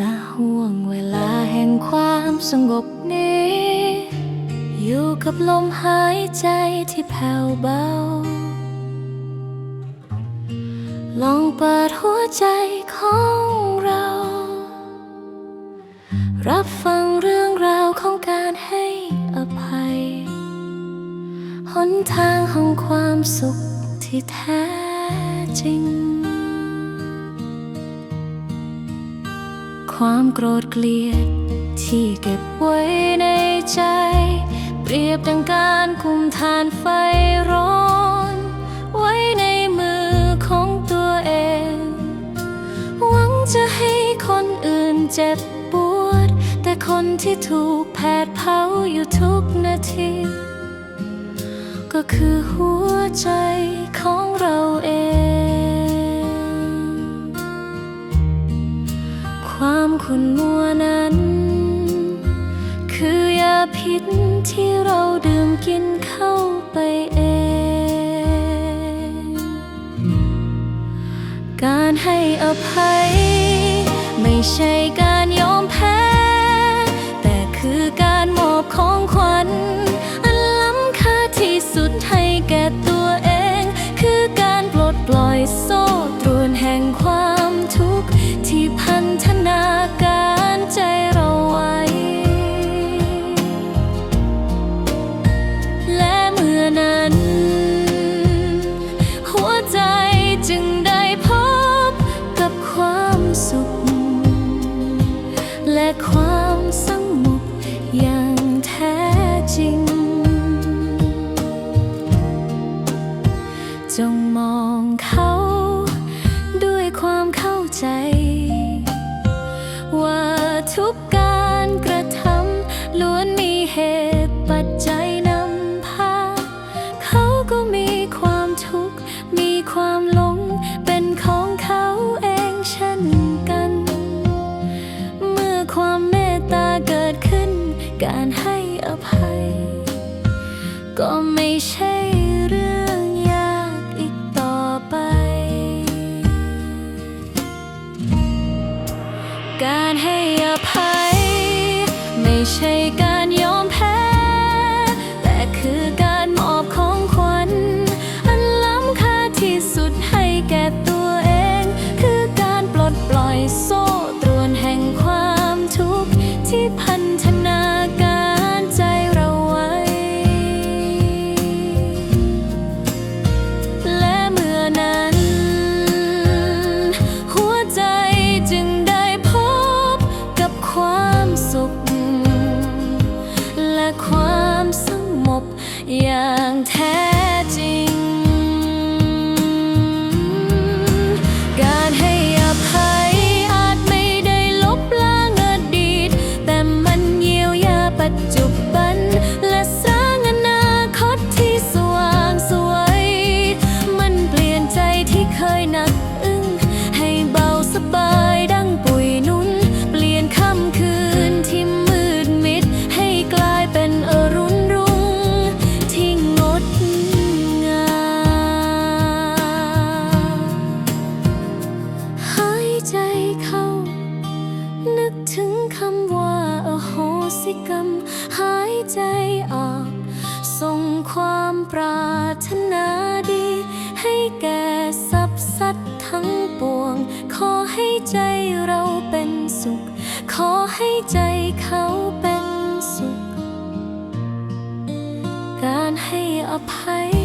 ณห่วงเวลาแห่งความสงบนี้ อยู่กับลมหายใจที่แผ่วเบา ลองเปิดหัวใจของเรา รับฟังเรื่องราวของการให้อภัย หนทางของความสุขที่แท้จริง ความโกรธเกลียด ที่เก็บไว้ในใจ เปรียบดังการคุมทานไฟร้อน ไว้ในมือของตัวเอง หวังจะให้คนอื่นเจ็บปวด แต่คนที่ถูกแผดเผาอยู่ทุกนาที ก็คือหัวใจของ ความขุ่นมัวนั้น คือยาพิษที่เราดื่มกินเข้าไปเอง การให้อภัย ไม่ใช่การยอมแพ้ และความสงบอย่างแท้จริง จงมองเข้า ก็ไม่ใช่เรื่องยากอีกต่อไป การให้อภัย ไม่ใช่การยอมแพ้ แต่คือการมอบของขวัญ อันล้ำค่าที่สุดให้แก่ตัวเอง คือการปลดปล่อยโซ่ตรวนแห่งความทุกข์ที่พันธ สิกรรมหายใจออกส่งความปรารถนาดี ให้แก่สรรพสัตว์ทั้งปวง ขอให้ใจเราเป็นสุข ขอให้ใจเขาเป็นสุข การให้อภัย